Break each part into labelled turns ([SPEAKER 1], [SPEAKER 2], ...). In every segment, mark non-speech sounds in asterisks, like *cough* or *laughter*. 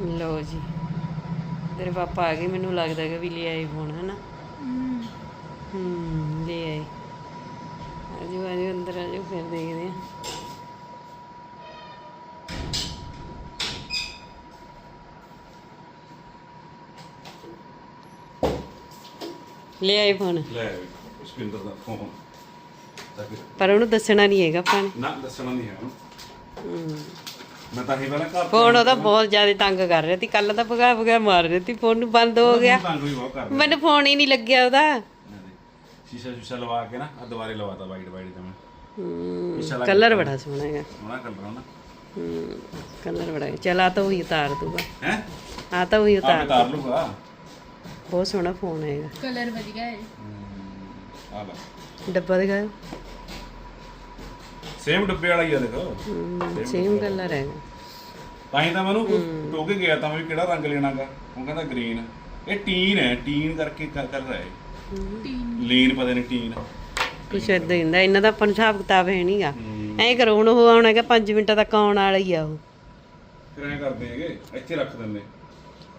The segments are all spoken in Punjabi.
[SPEAKER 1] ਲਓ ਜੀ। ਤੇਰੇ ਪਾਪਾ ਆ ਗਏ ਮੈਨੂੰ ਲੱਗਦਾ ਹੈਗਾ ਵੀ ਲੈ ਆਏ ਫੋਨ ਹਨਾ? ਹੂੰ ਲੈ ਆਏ। ਆਜੋ ਆਜੋ ਅੰਦਰ ਆਜੋ ਫਿਰ ਦੇਖਦੇ ਆ ਲੈ ਆਏ ਫੋਨ।
[SPEAKER 2] ਲੈ ਸਪਿੰਦਰ ਦਾ ਫੋਨ। ਕਿ
[SPEAKER 1] ਪਰ ਉਹਨੂੰ ਦੱਸਣਾ ਨਹੀਂ ਹੈਗਾ ਆਪਾਂ ਨੇ।
[SPEAKER 2] ਨਾ ਦੱਸਣਾ ਨਹੀਂ ਹੈ ਉਹਨੂੰ।
[SPEAKER 1] ਹੂੰ।
[SPEAKER 2] ਮੈਂ ਤਾਂ ਹੀ ਪਹਿਲਾਂ ਘਰ
[SPEAKER 1] ਫੋਨ ਉਹਦਾ ਬਹੁਤ ਜ਼ਿਆਦਾ ਤੰਗ ਕਰ ਰਿਹਾ ਸੀ ਕੱਲ ਤਾਂ ਭਗਾ ਭਗਾ ਮਾਰ ਰਹੀ ਸੀ ਫੋਨ ਨੂੰ ਬੰਦ ਹੋ ਗਿਆ।
[SPEAKER 2] ਤੰਗ ਵੀ ਬਹੁਤ ਕਰ
[SPEAKER 1] ਮੈਨੂੰ ਫੋਨ ਹੀ ਨਹੀਂ ਲੱਗਿਆ ਉਹਦਾ।
[SPEAKER 2] ਸ਼ੀਸ਼ਾ ਸ਼ੀਸ਼ਾ ਲਵਾ ਕੇ ਨਾ ਆ ਦੁਬਾਰੇ ਲਵਾਤਾ ਵਾਈਟ ਵਾਈਟ ਤੇ ਮੈਂ।
[SPEAKER 1] ਕਲਰ ਬੜਾ ਸੋਹਣਾ ਹੈਗਾ।
[SPEAKER 2] ਸੋਹਣਾ ਕਲਰ ਨਾ।
[SPEAKER 1] ਹੂੰ ਕਲਰ ਬੜਾ ਹੈ। ਚੱਲ ਆ ਤਾਂ ਉਹੀ ਉਤਾਰ ਦੂਗਾ
[SPEAKER 2] ਹੈ?
[SPEAKER 1] ਆ ਤਾਂ ਉਹੀ
[SPEAKER 2] ਆ
[SPEAKER 1] ਉਤਾਰ
[SPEAKER 2] ਉਤਾਰ ਲੂਗਾ
[SPEAKER 1] ਬਹੁਤ ਸੋਹਣਾ ਫੋਨ ਹੈਗਾ।
[SPEAKER 3] ਕਲਰ ਵਧੀਆ ਹੈ।
[SPEAKER 2] ਆ ਲੈ।
[SPEAKER 1] ਡੱਬਾ ਦਿਖਾਓ
[SPEAKER 2] ਸੇਮ ਡੱਬੇ ਵਾਲਾ ਹੀ ਆ ਦੇਖੋ।
[SPEAKER 1] ਸੇਮ ਕਲਰ ਹੈਗਾ
[SPEAKER 2] ਤਾਂ ਹੀ। ਤਾਂ ਮੈਨੂੰ ਟੋਕੇ ਗਿਆ ਤਾਂ ਮੈਂ ਵੀ ਕਿਹੜਾ ਰੰਗ ਲੈਣਾਗਾ ਉਹ ਕਹਿੰਦਾ ਗ੍ਰੀਨ ਇਹ ਟੀਨ ਹੈ ਟੀਨ ਕਰਕੇ ਕਲਰ ਹੈ ਲੀਨ ਪਤਾ ਨਹੀਂ ਟੀਨ
[SPEAKER 1] ਕੁਛ ਏਦਾਂ ਹੀ ਹੁੰਦਾ ਇਹਨਾਂ ਦਾ ਆਪਾਂ ਨੂੰ ਹਿਸਾਬ ਕਿਤਾਬ ਹੈ ਨਹੀਂਗਾ ਐਂ ਕਰੋ ਹੁਣ ਉਹ ਆਉਣਾ ਹੈਗਾ 5 ਮਿੰਟਾਂ ਤੱਕ ਆਉਣ ਵਾਲਾ ਹੀ ਆ ਉਹ।
[SPEAKER 2] ਫਿਰ ਐਂ ਕਰਦੇ ਹੈਗੇ ਇੱਥੇ ਰੱਖ ਦਿੰਦੇ।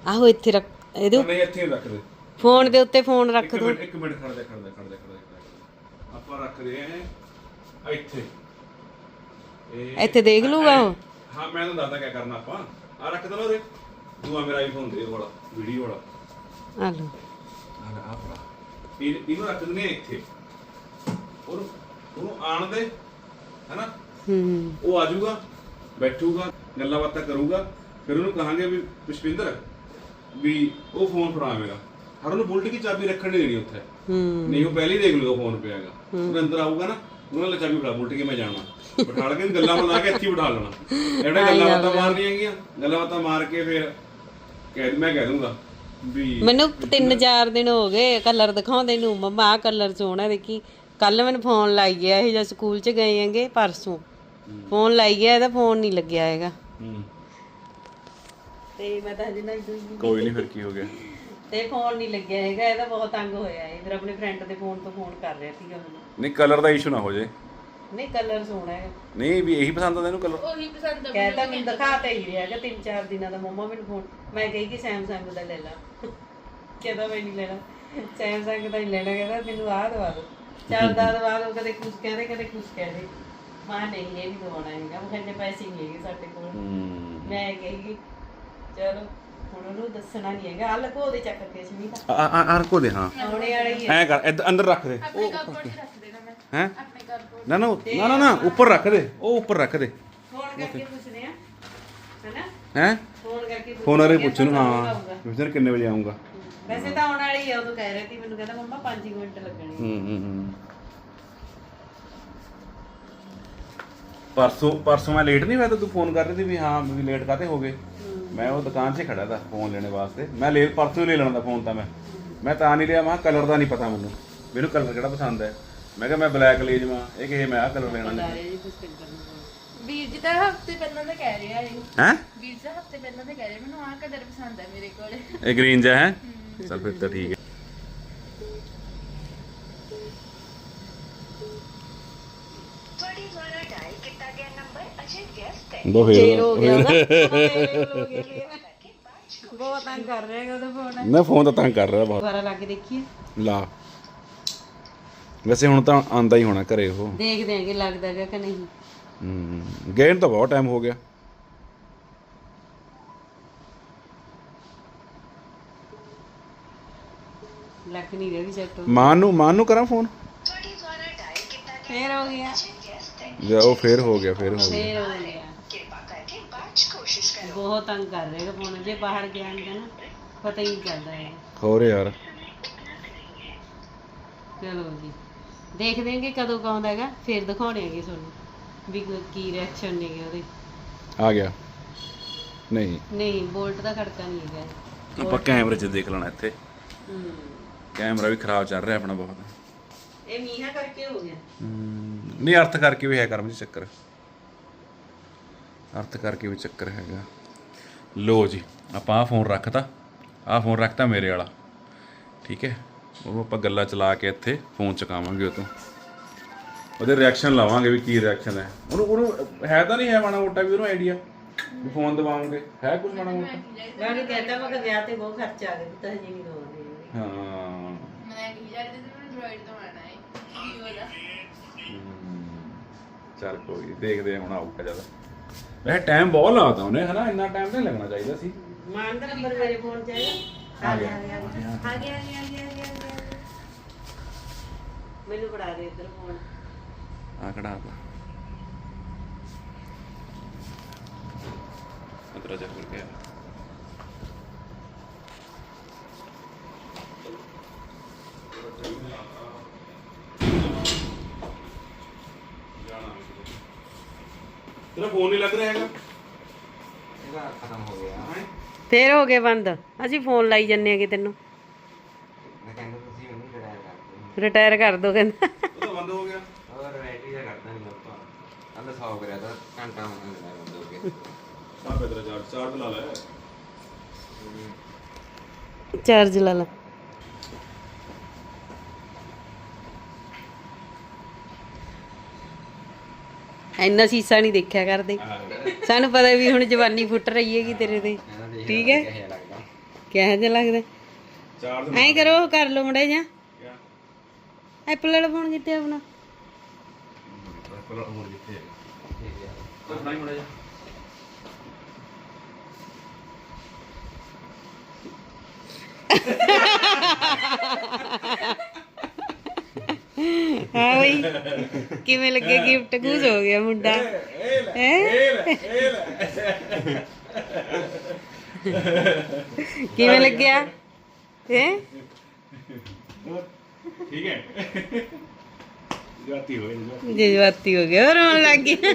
[SPEAKER 1] ਆਹੋ ਇੱਥੇ ਰੱਖ ਇਹਦੇ
[SPEAKER 2] ਨਹੀਂ ਇੱਥੇ ਹੀ ਰੱਖ ਦੇ।
[SPEAKER 1] ਫੋਨ ਦੇ ਉੱਤੇ ਫੋਨ ਰੱਖ ਦੋ।
[SPEAKER 2] ਇੱਕ ਮਿੰਟ ਖੜ ਜਾ ਖੜ ਜਾ ਖੜ ਜਾ ਖੜ ਜਾ, ਖੜ ਜਾ ਆਪਾਂ ਰੱਖਦੇ ਆਂ ਇੱਥੇ।
[SPEAKER 1] ਇੱਥੇ ਦੇਖ ਲੂਗਾ ਉਹ?
[SPEAKER 2] ਹਾਂ ਮੈਂ ਤੁਹਾਨੂੰ ਦੱਸਦਾ ਕੀ ਕਰਨਾ ਆਪਾਂ। ਆ ਰੱਖ ਦੇਣਾ ਉਹਦੇ ਦੂਆ ਮੇਰਾ ਆਈਫੋਨ ਦੇ ਵਾਲਾ ਵੀਡੀਓ ਵਾਲਾ।
[SPEAKER 1] ਆ ਲਓ।
[SPEAKER 2] ਆ ਲੈ, ਆ ਫੜਾ। ਇਹ ਇਹਨੂੰ ਰੱਖ ਦਿੰਦੇ ਆ ਇੱਥੇ। ਉਹਨੂੰ ਉਹਨੂੰ ਆਣ ਦੇ ਹੈਨਾ?
[SPEAKER 1] ਹੂੰ।
[SPEAKER 2] ਉਹ ਆ ਜਾਊਗਾ ਬੈਠੂਗਾ ਗੱਲਾਂ ਬਾਤਾਂ ਕਰੂਗਾ। ਫਿਰ ਉਹਨੂੰ ਕਹਾਂਗੇ ਵੀ ਪੁਸ਼ਪਿੰਦਰ ਵੀ ਉਹ ਫੋਨ ਫੜਾ ਮੇਰਾ। ਹਰ ਉਹਨੂੰ ਬੁਲਟ ਦੀ ਚਾਬੀ ਰੱਖਣ ਨਹੀਂ ਦੇਣੀ ਉੱਥੇ।
[SPEAKER 1] ਹੂੰ।
[SPEAKER 2] ਨਹੀਂ ਉਹ ਪਹਿਲੇ ਹੀ ਦੇਖ ਲੂਗਾ ਫੋਨ ਪਿਆਗਾ ਉਹ ਅੰਦਰ ਆਊਗਾ ਨਾ ਉਹਨਾਂ ਨੇ ਚਾਬੀ ਫੜਾ ਬੁਲਟ ਕੇ ਮੈਂ ਜਾਣਾ। ਬਿਠਾ ਕੇ ਗੱਲਾਂ ਬਣਾ ਕੇ ਇੱਥੇ ਹੀ ਬਿਠਾ ਲੈਣਾ। ਇਹਨੇ ਗੱਲਾਂ ਬਾਤਾਂ ਮਾਰਨੀਆਂ ਹੈਗੀਆਂ। ਗੱਲਾਂ ਬਾਤਾਂ ਮਾਰ ਕੇ ਫਿਰ ਕਹਿ ਮੈਂ ਕਹਿ ਦੂੰਗਾ ਵੀ
[SPEAKER 1] ਮੈਨੂੰ 3-4 ਦਿਨ ਹੋ ਗਏ ਕਲਰ ਦਿਖਾਉਂਦੇ ਨੂੰ। ਮੰਮਾ ਆ ਕਲਰ ਸੋਹਣਾ ਦੇਖੀ। ਕੱਲ ਮੈਨੂੰ ਫੋਨ ਲਾਈ ਗਿਆ ਇਹ ਜਦ ਸਕੂਲ ਚ ਗਏ ਹੈਗੇ ਪਰਸੋਂ। ਫੋਨ ਲਾਈ ਗਿਆ ਇਹਦਾ ਫੋਨ ਨਹੀਂ ਲੱਗਿਆ ਹੈਗਾ। ਤੇ ਮੈਂ ਤਾਂ ਹਜੇ ਨਾ
[SPEAKER 2] ਕੋਈ ਨਹੀਂ ਫਿਰ ਕੀ ਹੋ ਗਿਆ?
[SPEAKER 1] ਤੇ ਫੋਨ ਨਹੀਂ ਲੱਗਿਆ ਹੈਗਾ ਇਹਦਾ ਬਹੁਤ ਤੰਗ ਹੋਇਆ ਹੈ। ਫਿਰ ਆਪਣੇ ਫਰੈਂਡ ਦੇ ਫੋਨ ਤੋਂ ਫੋਨ ਕਰ ਰਿਹਾ ਸੀਗਾ ਹੁਣ
[SPEAKER 2] ਨਹੀਂ ਕਲਰ ਦਾ ਇਸ਼ੂ ਨਾ ਹੋ ਜੇ
[SPEAKER 1] ਨਹੀਂ ਕਲਰ ਸੋਹਣਾ ਹੈ।
[SPEAKER 2] ਨਹੀਂ ਵੀ ਇਹੀ ਪਸੰਦ ਆ ਤੈਨੂੰ ਕਲਰ
[SPEAKER 3] ਉਹੀ ਪਸੰਦ ਆ
[SPEAKER 1] ਕਹਿੰਦਾ ਮੈਨੂੰ ਦਿਖਾ ਤੇ ਹੀ ਰਿਹਾ ਕਿ ਤਿੰਨ ਚਾਰ ਦਿਨਾਂ ਦਾ ਮੰਮਾ ਮੈਨੂੰ ਫੋਨ ਮੈਂ ਕਹੀ ਕਿ ਸੈਮਸੰਗ ਦਾ ਲੈ ਲਾ। ਕਹਿੰਦਾ ਮੈਂ ਨਹੀਂ ਲੈਣਾ। ਸੈਮਸੰਗ ਦਾ ਹੀ ਲੈਣਾ ਕਹਿੰਦਾ ਮੈਨੂੰ ਆਹ ਦਵਾ ਦੋ। ਚੱਲਦਾ ਦਵਾ ਦੋ ਕਦੇ ਕੁਝ ਕਹਦੇ ਕਦੇ ਕੁਝ ਕਹਦੇ ਮਾਂ ਨਹੀਂ ਇਹ ਨਹੀਂ ਦਵਾਉਣਾ ਹੈਗਾ। ਮੈਂ ਕਹਿੰਦੇ ਪੈਸੇ ਨਹੀਂ ਹੈਗੇ ਸਾਡੇ ਕੋਲ। ਮੈਂ ਕਹੀ ਚਲੋ ਹੁਣ ਉਹਨੂੰ ਦੱਸਣਾ ਨਹੀਂ ਹੈਗਾ। ਆ ਲਕੋ ਦੇ ਚੱਕ ਕੇ ਸੁਨੀਤਾ
[SPEAKER 2] ਆ ਆ ਆ ਰਕੋ ਦੇ ਹਾਂ।
[SPEAKER 1] ਆਉਣੇ ਵਾਲੀ
[SPEAKER 2] ਐ ਕਰ ਅੰਦਰ ਰੱਖ ਦੇ।
[SPEAKER 3] ਆਪਣੇ ਕੱਪ ਕੋਲ ਰੱਖ ਦੇਣਾ ਮੈਂ।
[SPEAKER 2] ਹੈ? ਨਾ ਨਾ ਨਾ ਨਾ ਨਾ ਉੱਪਰ ਰੱਖ ਦੇ। ਉਹ ਉੱਪਰ ਰੱਖ ਦੇ।
[SPEAKER 1] ਫੋਨ ਕਰਕੇ ਪੁੱਛਦੇ ਆ। ਹੈਨਾ?
[SPEAKER 2] ਹੈ?
[SPEAKER 1] ਫੋਨ ਕਰਕੇ ਪੁੱਛ
[SPEAKER 2] ਫੋਨ ਵਾਲੇ
[SPEAKER 1] ਲਿਆ
[SPEAKER 2] ਪੁੱਛ ਨੂੰ
[SPEAKER 1] ਤਾਂ
[SPEAKER 2] ਹਾਂ।
[SPEAKER 1] ਆਊਗਾ।
[SPEAKER 2] ਪੁੱਛਣ ਕਿੰਨੇ ਵਜੇ ਆਉਂਗਾ
[SPEAKER 1] ਵੈਸੇ ਤਾਂ ਆਉਣ ਵਾਲੀ ਆ ਉਦੋਂ ਕਹਿ ਰਹੀ ਸੀ ਮੈਨੂੰ ਕਹਿੰਦਾ ਮੰਮਾ 5 ਮਿੰਟ ਲੱਗਣੇ
[SPEAKER 2] ਹੂੰ ਹੂੰ ਹੂੰ। ਪਰਸੋਂ ਪਰਸੋਂ ਮੈਂ ਲੇਟ ਨਹੀਂ ਹੋਇਆ ਤਾਂ ਤੂੰ ਫੋਨ ਕਰ ਰਹੀ ਸੀ ਵੀ ਹਾਂ ਵੀ ਲੇਟ ਕਾਤੇ ਹੋ ਗਏ? ਮੈਂ ਉਹ ਦੁਕਾਨ 'ਚ ਖੜਾ ਤਾ ਫੋਨ ਲੈਣੇ ਵਾਸਤੇ। ਮੈਂ ਲੈ ਪਰਸੋਂ ਹੀ ਲੈ ਲੈਣਾ ਦਾ ਫੋਨ ਤਾਂ ਮੈਂ। ਮੈਂ ਤਾਂ ਨਹੀਂ ਲਿਆ ਮੈਂ ਕਲਰ ਦਾ ਨਹੀਂ ਪਤਾ ਮੈਨੂੰ। ਮੈਨੂੰ ਕਲਰ ਕਿਹੜਾ ਪਸੰਦ ਹੈ? ਮੈਂ ਕਿਹਾ ਮੈਂ ਬਲੈਕ ਲੈ ਜਾਵਾਂ। ਇਹ ਕਹੇ ਮੈਂ ਆਹ ਕਲਰ ਲੈਣਾ ਨਹੀਂ
[SPEAKER 3] ਵੀਰ ਜੀ ਤਾਂ ਹਫ਼ਤੇ ਪਹਿਲਾਂ ਦਾ ਕਹਿ ਰਿਹਾ ਇਹ।
[SPEAKER 2] ਹੈ?
[SPEAKER 3] ਵੀਰ ਜੀ ਹਫ਼ਤੇ ਪਹਿਲਾਂ ਦਾ ਕਹਿ ਰਿਹਾ ਮੈਨੂੰ ਆਹ ਕਲਰ ਪਸੰਦ ਹੈ ਮੇਰੇ ਕੋਲ।
[SPEAKER 2] ਇਹ ਗ੍ਰੀਨ ਜਿਹਾ ਹੈ? ਚਲ ਫਿਰ ਤਾਂ ਠੀਕ ਹੈ। ਦੋ ਫੇਰ।
[SPEAKER 1] ਗਿਆ *laughs* ਬਹੁਤ ਤੰਗ ਕਰ ਰਿਹਾ ਹੈਗਾ ਉਹਦਾ ਫੋਨ
[SPEAKER 2] ਮੈਂ ਫੋਨ ਤਾਂ ਤੰਗ ਕਰ ਰਿਹਾ ਬਹੁਤ।
[SPEAKER 1] ਦੁਬਾਰਾ ਲਾ ਕੇ ਦੇਖੀਏ।
[SPEAKER 2] ਲਾ। ਵੈਸੇ ਹੁਣ ਤਾਂ ਆਂਦਾ ਹੀ ਹੋਣਾ ਘਰੇ ਉਹ।
[SPEAKER 1] ਦੇਖਦੇ ਆਂਗੇ ਲੱਗਦਾ ਹੈਗਾ ਕਿ ਨਹੀਂ।
[SPEAKER 2] ਹੂੰ ਗਏ ਨੂੰ ਤਾਂ ਬਹੁਤ ਟਾਈਮ ਹੋ ਗਿਆ।
[SPEAKER 1] ਲੱਗ ਨਹੀਂ ਰਿਹਾ ਵੀ ਸੈੱਟ
[SPEAKER 2] ਮਾਂ ਨੂੰ ਮਾਂ ਨੂੰ ਕਰਾਂ ਫੋਨ
[SPEAKER 1] ਫੇਰ ਹੋ ਗਿਆ।
[SPEAKER 2] ਜਾਂ ਉਹ ਫੇਰ ਹੋ ਗਿਆ ਫੇਰ ਹੋ ਗਿਆ।
[SPEAKER 1] ਫੇਰ ਹੋ ਗਿਆ। ਬਹੁਤ ਤੰਗ ਕਰ ਰਿਹਾ ਫੋਨ ਜੇ ਬਾਹਰ ਗਿਆ ਨਾ ਪਤਾ ਹੀ ਨਹੀਂ ਚੱਲਦਾ ਹੈ
[SPEAKER 2] ਹੋਰ ਯਾਰ।
[SPEAKER 1] ਚਲੋ ਜੀ। ਦੇਖਦੇ ਕਦੋਂ ਕੁ ਆਉਂਦਾ ਹੈਗਾ ਫੇਰ ਦਿਖਾਉਣੇ ਹੈਗੇ ਤੁਹਾਨੂੰ ਵੀ ਕੀ ਰਿਐਕਸ਼ਨ ਨੇਗੇ ਉਹਦੇ।
[SPEAKER 2] ਆ ਗਿਆ। ਨਹੀਂ।
[SPEAKER 1] ਨਹੀਂ ਬੋਲਟ ਦਾ ਖੜਕਾ ਨਹੀਂ ਹੈਗਾ।
[SPEAKER 2] ਆਪਾਂ ਕੈਮਰੇ 'ਚ ਦੇਖ ਲੈਣਾ ਇੱਥੇ।
[SPEAKER 1] ਹੂੰ।
[SPEAKER 2] ਕੈਮਰਾ ਵੀ ਖਰਾਬ ਚੱਲ ਰਿਹਾ ਆਪਣਾ ਬਹੁਤ।
[SPEAKER 1] ਇਹ ਮੀਂਹਾਂ ਕਰਕੇ ਹੋ ਗਿਆ।
[SPEAKER 2] ਨਹੀਂ ਅਰਥ ਕਰਕੇ ਵੀ ਹੈ ਕਰਮ ਜੀ ਚੱਕਰ। ਅਰਥ ਕਰਕੇ ਵੀ ਚੱਕਰ ਹੈਗਾ। ਲੋ ਜੀ ਆਪਾਂ ਆ ਫੋਨ ਰੱਖਤਾ। ਆ ਫੋਨ ਰੱਖਤਾ ਮੇਰੇ ਵਾਲਾ। ਠੀਕ ਹੈ? ਉਹ ਆਪਾਂ ਗੱਲਾਂ ਚਲਾ ਕੇ ਇੱਥੇ ਫੋਨ ਚਕਾਵਾਂਗੇ ਉਹ ਤੋਂ। ਉਹਦੇ ਰਿਐਕਸ਼ਨ ਲਾਵਾਂਗੇ ਵੀ ਕੀ ਰਿਐਕਸ਼ਨ ਹੈ। ਉਹਨੂੰ ਉਹਨੂੰ ਹੈ ਤਾਂ ਨਹੀਂ ਹੈ ਮਾਣਾ ਮੋਟਾ ਵੀ ਉਹਨੂੰ ਆਈਡੀਆ ਵੀ ਫੋਨ ਦਵਾਉਂਗੇ ਹੈ ਕੁਝ ਮਾੜਾ ਮੋਟਾ?
[SPEAKER 1] ਮੈਂ ਉਹਨੂੰ ਕਹਿੰਦਾ ਮੈਂ ਕਿ ਵਿਆਹ ਤੇ ਬਹੁਤ ਖਰਚਾ ਆ ਗਿਆ ਪੁੱਤ ਹਜੇ ਨਹੀਂ ਦਵਾਉਂਦੇ
[SPEAKER 2] ਹਾਂ।
[SPEAKER 3] ਮੈਂ ਕਹੀ ਜਾਂਦੀ ਤੇ ਮੈਨੂੰ ਡਰਾਈਡ ਤੋਂ ਆਣਾ ਹੈ ਕੀ ਉਹਦਾ
[SPEAKER 2] ਚੱਲ ਕੋਈ ਦੇਖਦੇ ਹਾਂ ਹੁਣ ਆਊਗਾ ਜਦ। ਵੈਸੇ ਟਾਈਮ ਬਹੁਤ ਲਾਤਾ ਉਹਨੇ ਹਨਾ? ਇੰਨਾ ਟਾਈਮ ਨਹੀਂ ਲੱਗਣਾ ਚਾਹੀਦਾ ਸੀ।
[SPEAKER 1] ਮਾਨ ਦਾ ਨੰਬਰ ਮੇਰੇ ਫੋਨ 'ਚ ਹੈਗਾ।
[SPEAKER 2] ਆ ਗਿਆ।
[SPEAKER 1] ਆ ਗਿਆ ਆ ਗਿਆ। ਮੈਨੂੰ ਫੜਾ ਦੇ ਇੱਧਰ ਫੋਨ
[SPEAKER 2] ਆ ਕਢਾ ਤਾ ਅਦਰਾ ਜਾ ਕਰ ਗਿਆ ਤੇਰਾ ਫੋਨ ਨਹੀਂ ਲੱਗ ਰਿਹਾ ਹੈਗਾ।
[SPEAKER 4] ਇਹਦਾ ਖਤਮ ਹੋ ਗਿਆ।
[SPEAKER 1] ਫੇਰ ਹੋ ਗਏ ਬੰਦ। ਅਸੀਂ ਫੋਨ ਲਾਈ ਜੰਨੇ ਆਗੇ ਤੈਨੂੰ
[SPEAKER 4] ਮੈਂ ਕਹਿੰਦਾ ਤੁਸੀਂ ਉਹਨੂੰ ਰਿਟਾਇਰ ਕਰ ਦਿਓ
[SPEAKER 1] ਰਿਟਾਇਰ ਕਰ ਦੋ ਕਹਿੰਦਾ।
[SPEAKER 2] ਉਹ ਤਾਂ ਬੰਦ ਹੋ ਗਿਆ।
[SPEAKER 4] ਔਰ ਬੈਟਰੀ ਦਾ ਕਰਦਾ ਨਹੀਂ ਲੱਭਾ ਅੰਦਰ ਸੌ ਕਰਿਆ ਤਾਂ ਘੰਟਾ ਮੰਨ ਲਿਆ ਬੰਦ ਹੋ ਗਿਆ।
[SPEAKER 2] ਆ ਬੇਦਰਾ ਚਾਰਜ ਲਾ ਲੈ।
[SPEAKER 1] ਚਾਰਜ ਲਾ ਲਾ। ਇੰਨਾ ਸੀਸਾ ਨਹੀਂ ਦੇਖਿਆ ਕਰਦੇ। ਸਾਨੂੰ ਪਤਾ ਵੀ ਹੁਣ ਜਵਾਨੀ ਫੁੱਟ ਰਹੀ ਹੈਗੀ ਤੇਰੇ ਤੇ। ਠੀਕ ਹੈ?
[SPEAKER 4] ਕਿਹੋ ਲੱਗਦਾ।
[SPEAKER 1] ਕਿਹੋ ਜਿਹਾ ਲੱਗਦਾ?
[SPEAKER 2] ਚਾਰਜ
[SPEAKER 1] ਐਂ ਕਰੋ ਕਰ ਲਓ ਮੜੇ ਜਾ ਐਪਲ ਵਾਲਾ ਫੋਨ ਕਿੱਥੇ ਆ ਆਪਣਾ
[SPEAKER 2] ਕੋਲ ਹੋਰ ਜਿੱਥੇ ਹੈ
[SPEAKER 4] ਠੀਕ ਹੈ
[SPEAKER 2] ਤਾਂ ਫੜਾਈ ਮੜਾ ਜਾ
[SPEAKER 1] ਹਾਂ ਬਈ ਕਿਵੇਂ ਲੱਗੇ ਗਿਫਟ ਖੁਸ਼ ਹੋ ਗਿਆ ਮੁੰਡਾ। ਹੈ? ਕਿਵੇਂ ਲੱਗਿਆ? ਹੈ?
[SPEAKER 2] ਠੀਕ ਹੈ। ਜਾਤੀ ਹੋਏ ਜਾਤੀ
[SPEAKER 1] ਜਜ਼ਬਾਤੀ ਹੋ ਗਿਆ ਰੋਣ ਲੱਗ ਗਿਆ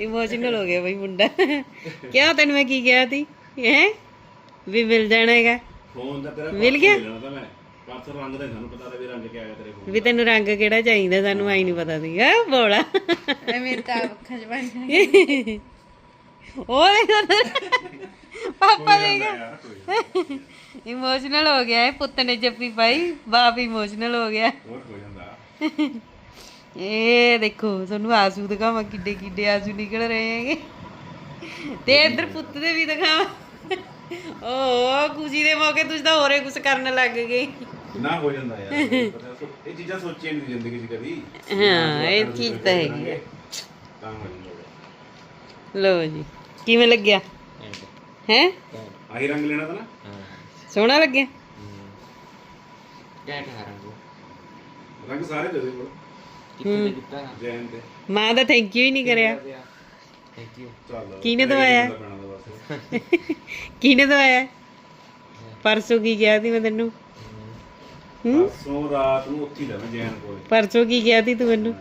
[SPEAKER 1] ਇਮੋਸ਼ਨਲ ਹੋ ਗਿਆ ਬਈ ਮੁੰਡਾ। ਕਿਹਾ ਤੈਨੂੰ ਮੈਂ ਕੀ ਕਿਹਾ ਸੀ? ਹੈ? ਵੀ ਮਿਲ ਜਾਣਾ ਹੈਗਾ।
[SPEAKER 2] ਫੋਨ ਦਾ ਤੇਰਾ
[SPEAKER 1] ਮਿਲ ਗਿਆ?
[SPEAKER 2] ਪਾਸਰ ਰੰਗ ਦਾ ਨੀ ਸਾਨੂੰ ਪਤਾ ਤਾਂ ਵੀ ਰੰਗ ਕਿਆ ਹੈ ਤੇਰੇ ਫੋਨ
[SPEAKER 1] ਵੀ ਤੈਨੂੰ ਰੰਗ ਕਿਹੜਾ ਚਾਹੀਦਾ ਸਾਨੂੰ ਆਈ ਨਹੀਂ ਪਤਾ ਸੀਗਾ। ਬੋਲਾ।
[SPEAKER 3] ਮੇਰੇ ਤਾਂ ਅੱਖਾਂ 'ਚ ਬਣ
[SPEAKER 1] ਉਹ ਦੇਖੋ ਪਾਪਾ ਦੇਖ। ਇਮੋਸ਼ਨਲ ਹੋ ਗਿਆ ਹੈ ਪੁੱਤ ਨੇ ਜੱਫੀ ਪਾਈ ਬਾਪ ਇਮੋਸ਼ਨਲ ਹੋ ਗਿਆ।
[SPEAKER 2] ਹੋਰ ਹੋ ਜਾਂਦਾ।
[SPEAKER 1] ਇਹ ਦੇਖੋ ਤੁਹਾਨੂੰ ਆਸੂ ਦਿਖਾਵਾਂ ਕਿੱਡੇ ਕਿੱਡੇ ਆਸੂ ਨਿਕਲ ਰਹੇ ਹੈਗੇ। ਤੇ ਇੱਧਰ ਪੁੱਤ ਦੇ ਵੀ ਦਿਖਾਵਾਂ। ਓ ਖੁਸ਼ੀ ਦੇ ਮੌਕੇ ਤੁਸੀਂ ਤਾਂ ਹੋਰੇ ਕੁਝ ਕਰਨ ਲੱਗ ਗਏ।
[SPEAKER 2] ਨਾ ਹੋ ਜਾਂਦਾ ਯਾਰ ਇਹ ਚੀਜ਼ਾਂ ਸੋਚੀਆਂ ਨਹੀਂ ਜ਼ਿੰਦਗੀ 'ਚ ਕਦੀ।
[SPEAKER 1] ਹਾਂ ਇਹ ਚੀਜ਼ ਤਾਂ ਹੈਗੀ ਹੈ। ਲਓ ਜੀ ਕਿਵੇਂ ਲੱਗਿਆ? ਹੈ?
[SPEAKER 2] ਆਹੀ ਰੰਗ ਲੈਣਾ ਤਾਂ ਨਾ।
[SPEAKER 1] ਸੋਹਣਾ ਲੱਗਿਆ?
[SPEAKER 4] ਕੈਟ ਹਰਾਂਗੋ
[SPEAKER 2] ਰੰਗ। ਸਾਰੇ ਦੇ ਦੇ ਕੋਲ।
[SPEAKER 4] ਕਿੱਥੇ ਤੇ ਕੀਤਾ
[SPEAKER 2] ਜੈਨ ਤੇ
[SPEAKER 1] ਮਾਂ ਦਾ ਥੈਂਕ ਯੂ ਹੀ ਨਹੀਂ ਕਰਿਆ।
[SPEAKER 4] ਥੈਂਕ ਯੂ
[SPEAKER 2] ਚੱਲ
[SPEAKER 1] ਕਿਹਨੇ ਦਵਾਇਆ? ਕਿਹਨੇ ਦਵਾਇਆ? ਪਰਸੋਂ ਕੀ ਕਿਹਾ ਸੀ ਮੈਂ ਤੈਨੂੰ? ਹੂੰ?
[SPEAKER 2] ਪਰਸੋਂ ਰਾਤ ਨੂੰ ਉੱਥੇ ਹੀ ਲੈਣਾ ਜੈਨ ਕੋਲ।
[SPEAKER 1] ਪਰਸੋਂ ਕੀ ਕਿਹਾ ਸੀ ਤੂੰ ਮੈਨੂੰ?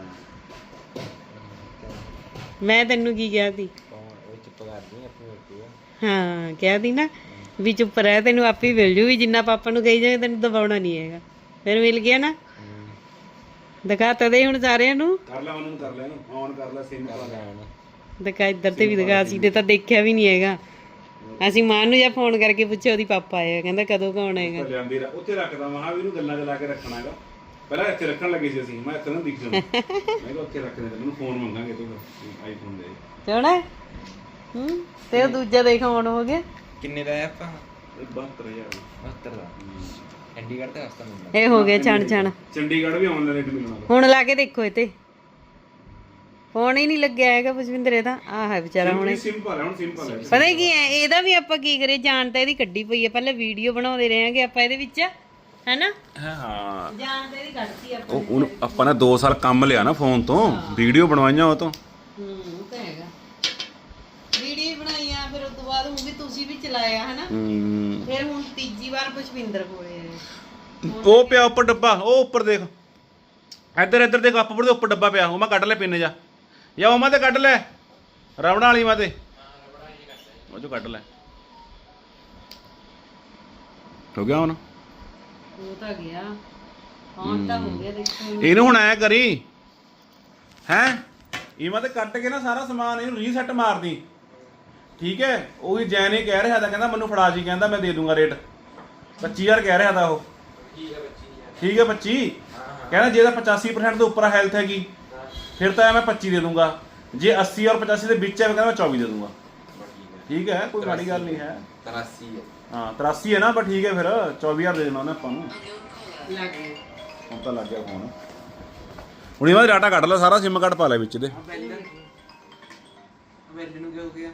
[SPEAKER 1] ਮੈਂ ਤੈਨੂੰ ਕੀ ਕਿਹਾ ਸੀ?
[SPEAKER 4] ਉਹ ਚੁੱਪ ਕਰਦੀ ਆਪਣੀ ਰੋਟੀ
[SPEAKER 1] ਹਾਂ ਕਿਹਾ ਸੀ ਨਾ। ਵੀ ਚੁੱਪ ਰਹਿ ਤੈਨੂੰ ਆਪੇ ਹੀ ਮਿਲ ਜੂ ਵੀ ਜਿੰਨਾ ਪਾਪਾ ਨੂੰ ਕਹੀ ਜਾਵੇ ਤੈਨੂੰ ਦਬਾਉਣਾ ਨਹੀਂ ਹੈਗਾ। ਫਿਰ ਮਿਲ ਗਿਆ ਨਾ? ਦਿਖਾਤਾ ਦੇ ਹੁਣ ਸਾਰਿਆਂ ਨੂੰ।
[SPEAKER 2] ਕਰ ਲੈ ਉਹਨੂੰ ਕਰ ਲੈ ਇਹਨੂੰ ਆਨ ਕਰ ਲੈ ਸਿਮ ਕਰ ਲੈ।
[SPEAKER 1] ਦਿਖਾ ਇੱਧਰ ਤੇ ਵੀ ਦਿਖਾ ਸੀ ਤੇ ਤਾਂ ਦੇਖਿਆ ਵੀ ਨਹੀਂ ਹੈਗਾ। ਅਸੀਂ ਮਾਂ ਨੂੰ ਜਾਂ ਫੋਨ ਕਰਕੇ ਪੁੱਛਿਆ ਉਹਦੀ ਪਾਪਾ ਆਇਆ ਕਹਿੰਦਾ ਕਦੋਂ ਕੌਣ ਆਏਗਾ?
[SPEAKER 2] ਲਿਆਂਦੀ ਰ- ਉੱਥੇ ਰੱਖਦਾ ਮਹਾ ਵੀ ਇਹਨੂੰ ਗੱਲਾਂ 'ਚ ਲਾ ਕੇ ਰੱਖਣਾ ਹੈਗਾ। ਪਹਿਲਾਂ ਇੱਥੇ ਰੱਖਣ ਲੱਗੇ ਸੀ ਅਸੀਂ ਮੈਂ ਇੱਥੇ ਨਾ ਦਿਖ ਜਾਣਾ ਮੈਂ ਕਿਹਾ ਉੱਥੇ ਰੱਖ ਦੇ ਫੋਨ ਮੰਗਾਂਗੇ ਤੂੰ ਆਈਫੋਨ ਦੇ।
[SPEAKER 1] ਸੋਹਣਾ ਹੈ? ਹੂੰ ਤੇ ਉਹ ਦੂਜਾ ਦੇਖ ਆਨ ਹੋ ਗਿਆ?
[SPEAKER 4] ਕਿੰਨੇ ਦਾ ਹੈ ਆਪਾਂ?
[SPEAKER 2] ਇਹ 72000
[SPEAKER 4] 72 ਦਾ। ਚੰਡੀਗੜ੍ਹ ਤੇ ਹਸਤਾ ਮਿਲਦਾ।
[SPEAKER 1] ਇਹ ਹੋ ਗਿਆ ਛਣ ਛਣ
[SPEAKER 2] ਚੰਡੀਗੜ੍ਹ ਵੀ ਆਨਲਾਈਨ ਰੇਟ ਮਿਲਣਾ।
[SPEAKER 1] ਹੁਣ ਲਾ ਕੇ ਦੇਖੋ ਇਹ ਤੇ। ਫੋਨ ਹੀ ਨਹੀਂ ਲੱਗਿਆ ਹੈਗਾ ਪੁਸ਼ਵਿੰਦਰ ਇਹਦਾ ਆਹ ਹੈ ਵਿਚਾਰਾ ਹੁਣ।
[SPEAKER 2] ਸਿੰਪਲ ਹੈ ਹੁਣ ਸਿੰਪਲ ਹੈ।
[SPEAKER 1] ਪਤਾ ਕੀ ਹੈ ਇਹਦਾ ਵੀ ਆਪਾਂ ਕੀ ਕਰੀਏ ਜਾਣ ਤਾਂ ਇਹਦੀ ਕੱਢੀ ਪਈ ਹੈ। ਪਹਿਲਾਂ ਵੀਡੀਓ ਬਣਾਉਂਦੇ ਰਹੇਗੇ ਆਪਾਂ ਇਹਦੇ ਵਿੱਚ ਹੈਨਾ?
[SPEAKER 2] ਹਾਂ
[SPEAKER 1] ਜਾਣ ਤਾਂ ਇਹਦੀ ਕੱਢਤੀ ਆਪਾਂ।
[SPEAKER 2] ਉਹ ਉਹਨੂੰ ਆਪਾਂ ਨੇ 2 ਸਾਲ ਕੰਮ ਲਿਆ ਨਾ ਫੋਨ ਤੋਂ ਵੀਡੀਓ ਬਣਵਾਈਆਂ ਉਹ ਤੋਂ
[SPEAKER 1] ਹੂੰ ਉਹ ਤਾਂ ਹੈਗਾ ਵੀਡੀਓ ਬਣਾਈਆਂ ਫਿਰ ਉਸ ਤੋਂ ਬਾਅਦ ਉਹ ਵੀ ਤੁਸੀਂ ਵੀ ਚਲਾਇਆ ਹਨਾ?
[SPEAKER 2] ਹੂੰ
[SPEAKER 1] ਫਿਰ ਹੁਣ ਤੀਜੀ ਵਾਰ ਪੁਸ਼ਪਿੰਦਰ ਕੋਲੇ
[SPEAKER 2] ਉਹ ਪਿਆ ਉੱਪਰ ਡੱਬਾ ਉਹ ਉੱਪਰ ਦੇਖ। ਇੱਧਰ ਇੱਧਰ ਦੇਖ ਉੱਪਰ ਦੇ ਉੱਪਰ ਡੱਬਾ ਪਿਆ ਉਹ ਮੈਂ ਕੱਢ ਲੈ ਪਿੰਨ ਜਾ। ਜਾਂ ਉਹ ਮੈਂ ਤੇ ਕੱਢ ਲੈ ਰਬੜਾਂ ਵਾਲੀ ਮੈਂ ਤੇ। ਉਹ ਚੋਂ ਕੱਢ ਲੈ। ਹੋ ਗਿਆ ਹੁਣ?
[SPEAKER 1] ਉਹ ਤਾਂ ਗਿਆ। ਹੁਣ ਤਾਂ ਹੋ ਗਿਆ ਦੇਖੋ
[SPEAKER 2] ਇਹਨੂੰ ਹੁਣ ਐ ਕਰੀ ਹੈ? ਇਹ ਮੈਂ ਤੇ ਕੱਟ ਕੇ ਨਾ ਸਾਰਾ ਸਮਾਨ ਇਹਨੂੰ ਰੀਸੈਟ ਮਾਰਦੀ। ਠੀਕ ਹੈ? ਉਹੀ ਜੈਨੇ ਕਹਿ ਰਿਹਾ ਤਾਂ ਕਹਿੰਦਾ ਮੈਨੂੰ ਫੜਾ ਜੀ ਕਹਿੰਦਾ ਮੈਂ ਦੇ ਦੂੰਗਾ ਰੇਟ 25000 ਕਹਿ ਰਿਹਾ ਤਾਂ ਉਹ। ਠੀਕ ਹੈ 25 ਕਹਿੰਦਾ ਜੇ ਤਾਂ 85% ਦੇ ਉੱਪਰ ਹੈਲਥ ਹੈਗੀ ਫਿਰ ਤਾਂ ਮੈਂ 25 ਦੇ ਦੂੰਗਾ। ਜੇ 80 ਔਰ 85 ਦੇ ਵਿੱਚ ਹੈ ਕਹਿੰਦਾ ਮੈਂ 24 ਦੇ ਦੂੰਗਾ। ਠੀਕ ਹੈ? ਕੋਈ ਮਾੜੀ ਗੱਲ ਨਹੀਂ ਹੈ।
[SPEAKER 4] 83 ਹੈ।
[SPEAKER 2] ਹਾਂ 83 ਹੈ ਨਾ ਪਰ ਠੀਕ ਹੈ ਫਿਰ। 24000 ਦੇ ਦੇਣਾ ਉਹਨੇ ਆਪਾਂ ਨੂੰ।
[SPEAKER 1] ਲੱਗ ਗਿਆ।
[SPEAKER 2] ਹੁਣ ਤਾਂ ਲੱਗ ਗਿਆ ਫੋਨ ਹੁਣ ਇਹਦਾ ਡਾਟਾ ਕੱਢ ਲੈ ਸਾਰਾ ਸਿਮ ਕਾਰਡ ਪਾ ਲੈ ਵਿੱਚ ਦੇ।
[SPEAKER 4] ਬੈਲ ਨੂੰ ਕੀ ਹੋ ਗਿਆ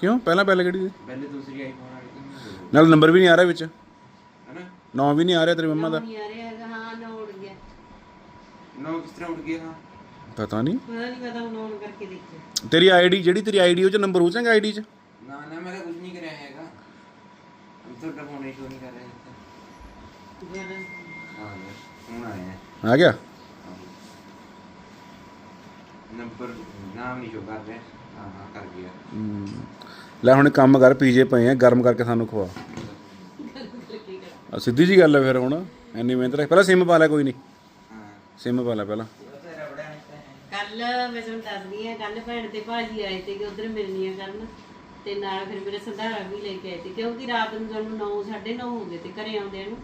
[SPEAKER 2] ਕਿਉਂ? ਪਹਿਲਾਂ ਪਹਿਲੇ ਕਿਹੜੀ ਸੀ?
[SPEAKER 4] ਬੈਲ ਦੂਸਰੀ ਆਈਫੋਨ ਵਾਲੀ ਹੋਈ।
[SPEAKER 2] ਨਾਲ ਨੰਬਰ ਵੀ ਨਹੀਂ ਆ ਰਿਹਾ ਵਿੱਚ?
[SPEAKER 4] ਹੈਨਾ?
[SPEAKER 2] ਨਾਂ ਵੀ ਨਹੀਂ ਆ ਰਿਹਾ ਤੇਰੀ ਮੰਮਾ ਦਾ?
[SPEAKER 1] ਨਹੀਂ ਆ ਰਿਹਾ ਹੈਗਾ ਹਾਂ ਨਾ ਉੜ ਗਿਆ।
[SPEAKER 4] ਨੋ ਕਿਸ ਤਰ੍ਹਾਂ ਉੱਡ ਗਿਆ ਹਾਂ?
[SPEAKER 2] ਪਤਾ ਨਹੀਂ।
[SPEAKER 1] ਪਤਾ ਨਹੀਂ ਪਤਾ ਹੁਣ ਔਨ ਕਰਕੇ ਦੇਖਿਆ।
[SPEAKER 2] ਤੇਰੀ ਆਈਡੀ ਜਿਹੜੀ ਤੇਰੀ ਆਈਡੀ ਉਹ ਚ ਨੰਬਰ ਹੋ ਜਾਏਗਾ ਆਈਡੀ ਚ?
[SPEAKER 4] ਨਾ ਨਾ ਮੈਂ ਤਾਂ ਕੁਝ ਨਹੀਂ ਕਰਿਆ ਹੈਗਾ। ਅਬ ਤੁਹਾਡਾ ਫੋਨ ਹੀ ਸ਼ੋ ਨਹੀਂ ਕਰ ਰਿਹਾ ਹਾਂ ਹੁਣ ਆਇਆ ਹੈ।
[SPEAKER 2] ਆ ਗਿਆ?
[SPEAKER 4] ਨੰਬਰ ਨਾਮ ਨਹੀਂ ਸ਼ੋ ਕਰ ਰਿਹਾ। ਹਾਂ ਹਾਂ ਕਰ ਗਿਆ
[SPEAKER 2] ਹਮ, ਲੈ ਹੁਣ ਇੱਕ ਕੰਮ ਕਰ ਪੀਜੇ ਪਏ ਆ ਗਰਮ ਕਰਕੇ ਸਾਨੂੰ ਖਵਾ। ਆ ਸਿੱਧੀ ਜੀ ਗੱਲ ਹੈ ਫਿਰ ਹੁਣ ਇੰਨੀ ਮਿਹਨਤ ਰੱਖ ਪਹਿਲਾਂ ਸਿਮ ਪਾ ਲੈ ਕੋਈ ਨਹੀਂ
[SPEAKER 4] ਹਾਂ।
[SPEAKER 2] ਸਿਮ ਪਾ ਲੈ ਪਹਿਲਾਂ।
[SPEAKER 1] ਕੱਲ ਮੈਂ ਤੁਹਾਨੂੰ ਦੱਸਦੀ ਆ ਕੱਲ ਭੈਣ ਤੇ ਭਾਜੀ ਆਏ ਤੇ ਕਿ ਉਧਰ ਮਿਲਣੀਆਂ ਕਰਨ ਤੇ ਨਾਲ ਫਿਰ ਮੇਰੇ ਸੰਧਾਰਾ ਵੀ ਲੈ ਕੇ ਆਏ ਤੇ ਕਿਉਂਕਿ ਰਾਤ ਨੂੰ ਸਾਨੂੰ 9 9:30 ਹੋ ਗਏ ਤੇ ਘਰੇ ਆਉਂਦੇ ਨੂੰ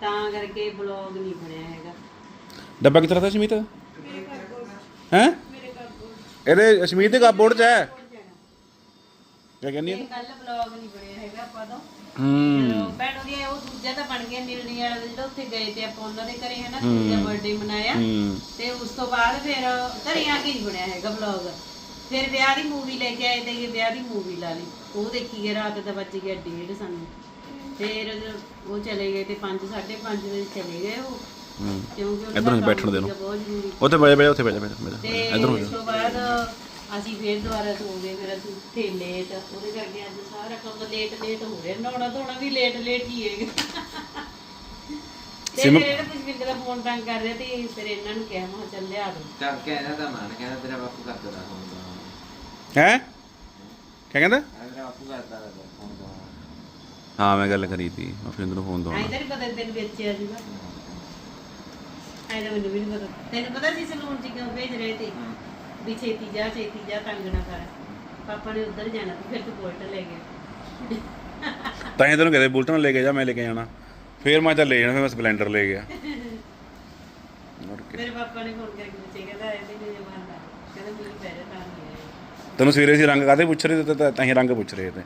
[SPEAKER 1] ਤਾਂ ਕਰਕੇ ਬਲੌਗ ਨਹੀਂ ਬਣਿਆ ਹੈਗਾ।
[SPEAKER 2] ਡੱਬਾ ਕਿੱਥੇ ਰੱਖਦਾ ਸ਼ਮੀਤ ਹੈ? ਇਹਦੇ ਸ਼ਮੀਤ ਦੇ ਕਾਬੋਰਡ ਚ ਹੈ। ਕੀ ਕਹਿੰਦੀ ਹੈ
[SPEAKER 1] ਕੱਲ ਬਲੌਗ ਨਹੀਂ ਬਣਿਆ ਹੈਗਾ ਆਪਾਂ ਤੋਂ।
[SPEAKER 2] ਹੂੰ।
[SPEAKER 1] ਚਲੋ ਭੈਣ ਉਹਦੀ ਉਹ ਦੂਜਾ ਤਾਂ ਬਣ ਗਿਆ ਮਿਲਣੀ ਵਾਲਾ ਜਿਹੜਾ ਉੱਥੇ ਗਏ ਤੇ ਆਪਾਂ ਉਹਨਾਂ ਦੇ ਘਰੇ ਹਨਾ ਦੂਜਾ ਬਰਥਡੇ ਮਨਾਇਆ।
[SPEAKER 2] ਹੂੰ।
[SPEAKER 1] ਤੇ ਉਸ ਤੋਂ ਬਾਅਦ ਫਿਰ ਘਰੇ ਆ ਕੇ ਬਣਿਆ ਹੈਗਾ ਫਿਰ ਵਿਆਹ ਦੀ ਮੂਵੀ ਲੈ ਕੇ ਆਏ ਤੇ ਇਹ ਵਿਆਹ ਦੀ ਮੂਵੀ ਲਾ ਲਈ। ਉਹ ਦੇਖੀ ਗਏ ਰਾਤ ਦਾ ਵੱਜ ਗਿਆ ਡੇਢ ਸਾਨੂੰ। ਫਿਰ ਉਹ ਚਲੇ ਗਏ ਤੇ 5 5:30 ਵਜੇ ਚਲੇ ਗਏ ਉਹ। ਕਿਉਂਕਿ ਉਹਨਾਂ
[SPEAKER 2] ਇੱਧਰ ਨੂੰ।
[SPEAKER 1] ਦਾ
[SPEAKER 2] ਬੈਠਣ ਦੇ
[SPEAKER 1] ਸੀਗਾ ਬਹੁਤ ਜ਼ਰੂਰੀ
[SPEAKER 2] ਉੱਥੇ ਬੈਠ ਬੈਠ ਉੱਥੇ ਬੈਠ ਬੈਠ ਬੈਠ
[SPEAKER 1] ਤੇ
[SPEAKER 2] ਇੱਧਰ ਹੋ
[SPEAKER 1] ਉਸ
[SPEAKER 2] ਜਾ
[SPEAKER 1] ਤੋਂ ਬਾਅਦ ਅਸੀਂ ਫੇਰ ਦੁਬਾਰਾ ਸੋ ਗਏ ਫਿਰ ਅਸੀਂ ਉੱਥੇ ਲੇਟ ਉਹਦੇ ਕਰਕੇ ਅੱਜ ਸਾਰਾ ਕੰਮ ਲੇਟ ਲੇਟ ਹੋ ਰਿਹਾ। ਨਹਾਉਣਾ ਧੋਣਾ ਵੀ ਲੇਟ ਲੇਟ ਹੀ ਹੈਗਾ। ਤੇ
[SPEAKER 2] ਸਿਮ-
[SPEAKER 1] ਫਿਰ ਇਹਦਾ ਪੁਸ਼ਪਿੰਦਰ ਦਾ ਫੋਨ ਤੰਗ ਕਰ ਰਿਹਾ ਤੇ ਫਿਰ ਇਹਨਾਂ ਨੂੰ ਕਿਹਾ ਮੈਂ ਕਿਹਾ ਚੱਲ ਲਿਆ ਦੋ।
[SPEAKER 4] ਚੱਲ ਕੇ ਇਹਦਾ ਤਾਂ ਮਨ ਕਹਿੰਦਾ ਤੇਰਾ ਬਾਪੂ ਕਰਦਾ ਦਾ ਫੋਨ
[SPEAKER 2] ਹੈ? ਕੀ ਕਹਿੰਦਾ?
[SPEAKER 4] ਤੇਰਾ ਬਾਪੂ ਕਰਦਾ ਦਾ ਫੋਨ ਦਾ
[SPEAKER 2] ਹਾਂ ਮੈਂ ਗੱਲ ਕਰੀ ਤੀ ਮੈਂ ਫਿਰ ਨੂੰ ਫੋਨ ਦਵਾਉਣਾ
[SPEAKER 1] ਤਾਂ ਨਹੀਂ ਪਤਾ ਤੈਨੂੰ ਵੇਚਿਆ ਸੀਗਾ। ਐਂ ਤਾਂ ਮੈਨੂੰ ਵੀ ਨਹੀਂ ਪਤਾ। ਤੈਨੂੰ ਪਤਾ ਸੀ ਸਲੂਨ ਚ ਕਿਉਂ ਭੇਜ ਰਹੇ ਤੇ? ਵੀ ਛੇਤੀ ਜਾ ਛੇਤੀ ਜਾ ਤੰਗ ਨਾ ਕਰ। ਪਾਪਾ ਨੇ ਉੱਧਰ ਜਾਣਾ ਤੇ ਫਿਰ ਤੂੰ ਬੋਲਟ ਲੈ ਗਿਆ।
[SPEAKER 2] ਤਾਂ ਹੀ ਤੈਨੂੰ ਕਹਦੇ ਬੁਲਟ ਨਾਲ ਲੈ ਕੇ ਜਾ ਮੈਂ ਲੈ ਕੇ ਜਾਣਾ। ਫਿਰ ਮੈਂ ਤਾਂ ਲੈ ਜਾਣਾ ਫਿਰ ਮੈਂ ਸਪਲੈਂਡਰ ਲੈ ਗਿਆ। ਕੀ।
[SPEAKER 1] ਮੇਰੇ ਪਾਪਾ ਨੇ ਫੋਨ ਕਰਕੇ ਪੁੱਛਿਆ ਕਹਿੰਦਾ ਇਹਦੇ ਨੇ ਜਮਾਨਾ ਕਹਿੰਦਾ ਮੈਨੂੰ ਪੈ ਰਿਹਾ ਤਾਂ ਨਹੀਂ
[SPEAKER 2] ਤੈਨੂੰ ਸਵੇਰੇ ਸੀ ਰੰਗ ਕਾਦੇ ਪੁੱਛ ਰਹੇ ਤੇ ਤਾਂ ਹੀ ਰੰਗ ਪੁੱਛ ਰਹੇ ਤੇ।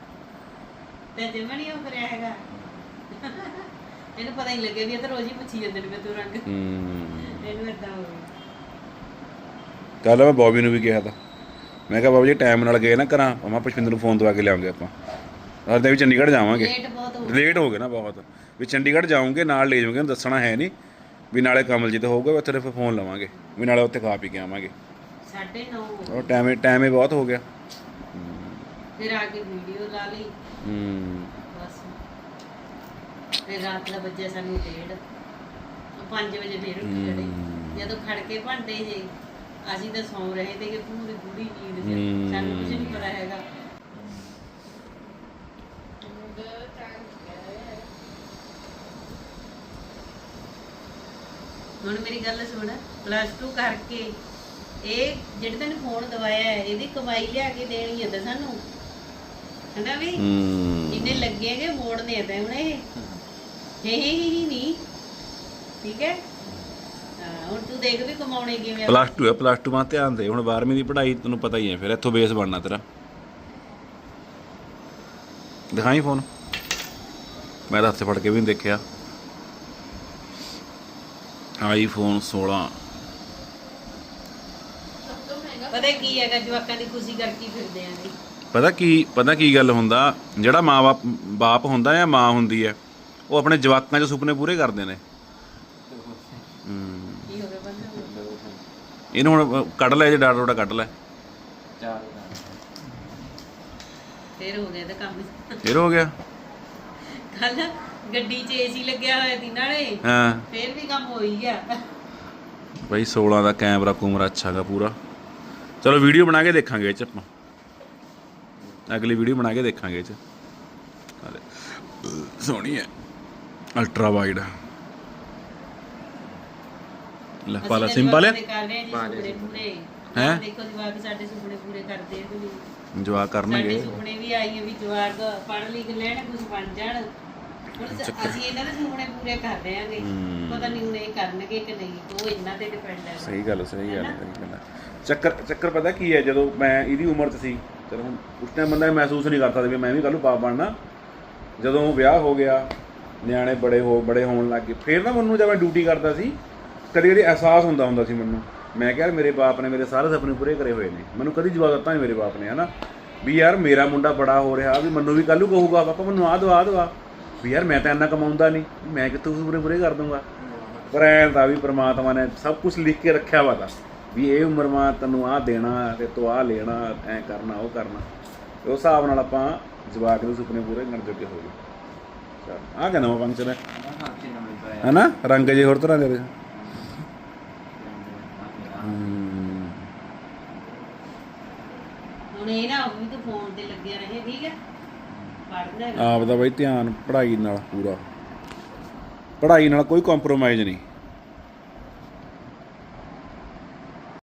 [SPEAKER 1] ਤੇ ਜਮਾ ਨਹੀਂ ਉਹ ਕਰਿਆ ਹੈਗਾ। ਇਹਨੂੰ ਪਤਾ ਹੀ ਲੱਗਿਆ ਵੀ ਇਹ ਤਾਂ ਰੋਜ਼ ਹੀ ਪੁੱਛੀ ਜਾਂਦੇ ਨੇ ਮੈਂ ਤੂੰ ਰੰਗ।
[SPEAKER 2] ਹੂੰ।
[SPEAKER 1] ਇਹਨੂੰ ਏਦਾਂ ਹੋ ਗਿਆ।
[SPEAKER 2] ਕੱਲ ਮੈਂ ਬੌਬੀ ਨੂੰ ਵੀ ਕਿਹਾ ਤਾਂ। ਮੈਂ ਕਿਹਾ ਬਾਬਾ ਜੀ ਟਾਈਮ ਨਾਲ ਗਏ ਨਾ ਘਰਾਂ ਆਪਾਂ ਪੁਸ਼ਪਿੰਦਰ ਨੂੰ ਫੋਨ ਦਵਾ ਕੇ ਲਿਆਉਂਗੇ ਆਪਾਂ। ਅਰਦੇ ਵੀ ਚੰਡੀਗੜ੍ਹ ਜਾਵਾਂਗੇ।
[SPEAKER 1] ਲੇਟ ਬਹੁਤ ਹੋ
[SPEAKER 2] ਲੇਟ ਹੋ ਗਏ ਨਾ ਬਹੁਤ। ਵੀ ਚੰਡੀਗੜ੍ਹ ਜਾਉਂਗੇ ਨਾਲ ਲੈ ਜਾਵਾਂਗੇ ਦੱਸਣਾ ਹੈ ਨਹੀਂ ਵੀ ਨਾਲੇ ਕਮਲਜੀਤ ਹੋਊਗਾ ਉੱਥੇ ਫਿਰ ਫੋਨ ਲਵਾਂਗੇ। ਵੀ ਨਾਲੇ ਉੱਥੇ ਖਾ ਪੀ ਕੇ ਆਵਾਂਗੇ।
[SPEAKER 1] ਸਾਢੇ ਨੌ ਹੋ ਗਏ।
[SPEAKER 2] ਉਹ ਟਾਈਮ ਟਾਈਮ ਹੀ ਬਹੁਤ ਹੋ ਗਿਆ।
[SPEAKER 1] ਫਿਰ ਆ ਕੇ ਵੀਡੀਓ ਲਾ ਲਈ।
[SPEAKER 2] ਹੂੰ।
[SPEAKER 1] ਫਿਰ ਰਾਤ ਦਾ ਵੱਜਿਆ ਸਾਨੂੰ ਡੇਢ। 5 ਵਜੇ ਫੇਰ ਉੱਠ ਗਏ ਜਦੋਂ ਖੜ ਕੇ ਭਾਂਡੇ ਜੇ ਅਸੀਂ ਤਾਂ ਸੌਂ ਰਹੇ ਤੇ ਕਿ ਪੂਰੀ ਗੂੜੀ ਨੀਂਦ ਚ। ਸਾਨੂੰ ਕੁਝ ਨਹੀਂ ਪਤਾ ਹੈਗਾ। ਹੁਣ ਮੇਰੀ ਗੱਲ ਸੁਣ ਪਲੱਸ 2 ਕਰਕੇ ਇਹ ਜਿਹੜੇ ਤੈਨੂੰ ਫੋਨ ਦਵਾਇਆ ਹੈ, ਇਹਦੀ ਕਮਾਈ ਲਿਆ ਕੇ ਦੇਣੀ ਹੈ ਤਾਂ ਸਾਨੂੰ। ਹਨਾ ਵੀ?
[SPEAKER 2] ਹੂੰ।
[SPEAKER 1] ਇੰਨੇ ਲੱਗੇਗੇ ਮੋੜਨੇ ਤਾਂ ਹੁਣ ਇਹ। ਹੇ ਹੀ ਹੀ ਨਹੀਂ ਠੀਕ ਹੈ? ਹਾਂ ਹੁਣ ਤੂੰ ਦੇਖ ਵੀ ਕਮਾਉਣੇ ਕਿਵੇਂ ਆ।
[SPEAKER 2] ਪਲੱਸ 2 ਹੈ ਪਲੱਸ 2 ਮਾ ਧਿਆਨ ਦੇ। ਹੁਣ 12ਵੀਂ ਦੀ ਪੜ੍ਹਾਈ ਤੈਨੂੰ ਪਤਾ ਹੀ ਹੈ ਫਿਰ ਇੱਥੋਂ ਬੇਸ ਬਣਨਾ ਤੇਰਾ। ਦਿਖਾਈ ਫੋਨ ਮੈਂ ਤਾਂ ਹੱਥ ਫੜ ਕੇ ਵੀ ਨਹੀਂ ਦੇਖਿਆ। ਆਈਫੋਨ 16
[SPEAKER 1] ਪਤਾ ਕੀ ਹੈਗਾ ਜਵਾਕਾਂ ਦੀ ਖੁਸ਼ੀ ਕਰਕੇ ਹੀ ਫਿਰਦੇ ਆਂ ਜੀ
[SPEAKER 2] ਪਤਾ ਕੀ ਪਤਾ ਕੀ ਗੱਲ ਹੁੰਦਾ? ਜਿਹੜਾ ਮਾਂ-ਬਾਪ ਬਾਪ ਹੁੰਦਾ ਜਾਂ ਮਾਂ ਹੁੰਦੀ ਹੈ? ਉਹ ਆਪਣੇ ਜਵਾਕਾਂ 'ਚ ਸੁਪਨੇ ਪੂਰੇ ਕਰਦੇ ਨੇ। ਹੂੰ
[SPEAKER 1] ਕੀ ਹੋ ਗਿਆ ਬੰਦਾ?
[SPEAKER 2] ਇਹਨੂੰ ਹੁਣ ਕੱਢ ਲੈ ਜੇ ਡਾਟਾ ਡੋਟਾ ਕੱਢ ਲੈ।
[SPEAKER 1] ਫੇਰ ਹੋ ਗਿਆ ਤਾਂ ਕੰਮ।
[SPEAKER 2] ਫੇਰ ਹੋ ਗਿਆ।
[SPEAKER 1] ਕੱਲ ਗੱਡੀ 'ਚ ਏਸੀ ਲੱਗਿਆ ਹੋਇਆ ਸੀ ਨਾਲੇ।
[SPEAKER 2] ਹਾਂ।
[SPEAKER 1] ਫੇਰ ਵੀ ਕੰਮ ਹੋ ਹੀ ਗਿਆ।
[SPEAKER 2] ਬਈ 16 ਦਾ ਕੈਮਰਾ ਕੂਮਰਾ ਅੱਛਾ ਗਾ ਪੂਰਾ। ਚਲੋ ਵੀਡੀਓ ਬਣਾ ਕੇ ਦੇਖਾਂਗੇ ਇਹ ਚ ਆਪਾਂ। ਅਗਲੀ ਵੀਡੀਓ ਬਣਾ ਕੇ ਦੇਖਾਂਗੇ ਇਹ ਚ। ਹਾਲੇ, ਸੋਹਣੀ ਹੈ। ਅਲਟਰਾ ਵਾਈਡ ਲੈ ਪਾਲਾ ਸਿੰਪਲ ਹੈ?
[SPEAKER 1] ਕਰ ਹਾਂ ਦੇਖੋ ਜਵਾਕ ਸਾਡੇ ਸੁਪਨੇ ਪੂਰੇ ਕਰਦੇ ਆ ਕਿ ਨਹੀਂ
[SPEAKER 2] ਜਵਾ
[SPEAKER 1] ਸਾਡੇ
[SPEAKER 2] ਕਰਨਗੇ
[SPEAKER 1] ਸੁਪਨੇ ਵੀ ਆਈ ਆ ਵੀ ਜਵਾਕ ਪੜ੍ਹ ਲਿਖ ਲੈਣ ਕੁਝ ਬਣ ਜਾਣ। ਹੁਣ ਸ- ਅਸੀਂ ਇਹਨਾਂ ਦੇ ਸੁਪਨੇ ਪੂਰੇ ਕਰ ਰਹੇ ਆਂਗੇ।
[SPEAKER 2] ਹੂੰ।
[SPEAKER 1] ਪਤਾ ਨਹੀਂ ਹੁਣ ਇਹ ਕਰਨਗੇ ਕਿ ਨਹੀਂ। ਉਹ ਇਹਨਾਂ ਤੇ ਡਿਪੈਂਡ ਹੈ
[SPEAKER 2] ਸਹੀ ਗੱਲ ਸਹੀ ਗੱਲ ਸਹੀ ਗੱਲ ਹੈ। ਚੱਕਰ ਚੱਕਰ ਪਤਾ ਕੀ ਹੈ ਜਦੋਂ ਮੈਂ ਇਹਦੀ ਉਮਰ 'ਚ ਸੀ ਚੱਲ ਹੁਣ ਉਸ ਟਾਈਮ ਬੰਦਾ ਇਹ ਮਹਿਸੂਸ ਨਹੀਂ ਕਰਦਾ ਸੀ ਵੀ ਮੈਂ ਵੀ ਕੱਲ ਨੂੰ ਬਾਪ ਬਣਨਾ। ਜਦੋਂ ਵਿਆਹ ਹੋ ਗਿਆ ਨਿਆਣੇ ਬੜੇ ਹੋ, ਬੜੇ ਹੋਣ ਲੱਗ ਗਏ। ਫਿਰ ਨਾ ਮੈਨੂੰ ਜਦ ਮੈਂ ਡਿਊਟੀ ਕਰਦਾ ਸੀ, ਕਦੇ ਕਦੇ ਅਹਿਸਾਸ ਹੁੰਦਾ ਹੁੰਦਾ ਸੀ ਮੈਨੂੰ। ਮੈਂ ਕਿਹਾ ਯਾਰ ਮੇਰੇ ਬਾਪ ਨੇ ਮੇਰੇ ਸਾਰੇ ਸੁਪਨੇ ਪੂਰੇ ਕਰੇ ਹੋਏ ਨੇ। ਮੈਨੂੰ ਕਦੀ ਜਵਾਬ ਦਿੱਤਾ ਨਹੀਂ ਮੇਰੇ ਬਾਪ ਨੇ, ਹਨਾ? ਵੀ ਯਾਰ ਮੇਰਾ ਮੁੰਡਾ ਬੜਾ ਹੋ ਰਿਹਾ, ਵੀ ਮੈਨੂੰ ਵੀ ਕੱਲ ਨੂੰ ਕਹੂਗਾ, ਪਾਪਾ, ਮੈਨੂੰ ਆਹ ਦਵਾ ਦਵਾ ਵੀ ਯਾਰ ਮੈਂ ਤਾਂ ਇੰਨਾ ਕਮਾਉਂਦਾ ਨਹੀਂ ਮੈਂ ਕਿੱਥੋਂ ਸੁਪਨੇ ਪੂਰੇ ਕਰ ਦੂੰਗਾ? ਪਰ ਐਂ ਦਾ ਵੀ ਪ੍ਰਮਾਤਮਾ ਨੇ ਸਭ ਕੁਝ ਲਿਖ ਕੇ ਰੱਖਿਆ ਵਾ ਤਾਂ। ਵੀ ਇਹ ਉਮਰ ਮਾ ਤੈਨੂੰ ਆਹ ਦੇਣਾ ਤੇ ਤੂੰ ਆਹ ਲੈਣਾ, ਐਂ ਕਰਨਾ, ਉਹ ਕਰਨਾ। ਉਸ ਹਿਸਾਬ ਨਾਲ ਆਪਾਂ ਜਵਾਕ ਦੇ ਸੁਪਨੇ ਪੂਰੇ ਕਰਨ ਜੋਗੇ ਹੋ ਗਏ। ਆ ਗਿਆ ਨਵਾਂ ਫੰਕਸ਼ਨ ਹੈ ਹਨਾ? ਰੰਗ ਜੇ ਹੋਰ ਤਰ੍ਹਾਂ ਦੇ ਨੇ। ਹਮ,
[SPEAKER 1] ਹੁਣ ਇਹ ਨਾ ਹੋਵੇ ਵੀ ਤੂੰ ਫੋਨ ਤੇ ਲੱਗਿਆ ਰਹੇ ਠੀਕ ਹੈ ਪੜ੍ਹਦਾ ਹੈਗਾ।
[SPEAKER 2] ਆਪ ਦਾ ਬਈ ਧਿਆਨ ਪੜ੍ਹਾਈ ਨਾਲ ਪੂਰਾ। ਪੜ੍ਹਾਈ ਨਾਲ ਕੋਈ ਕੰਪਰੋਮਾਈਜ਼ ਨਹੀਂ।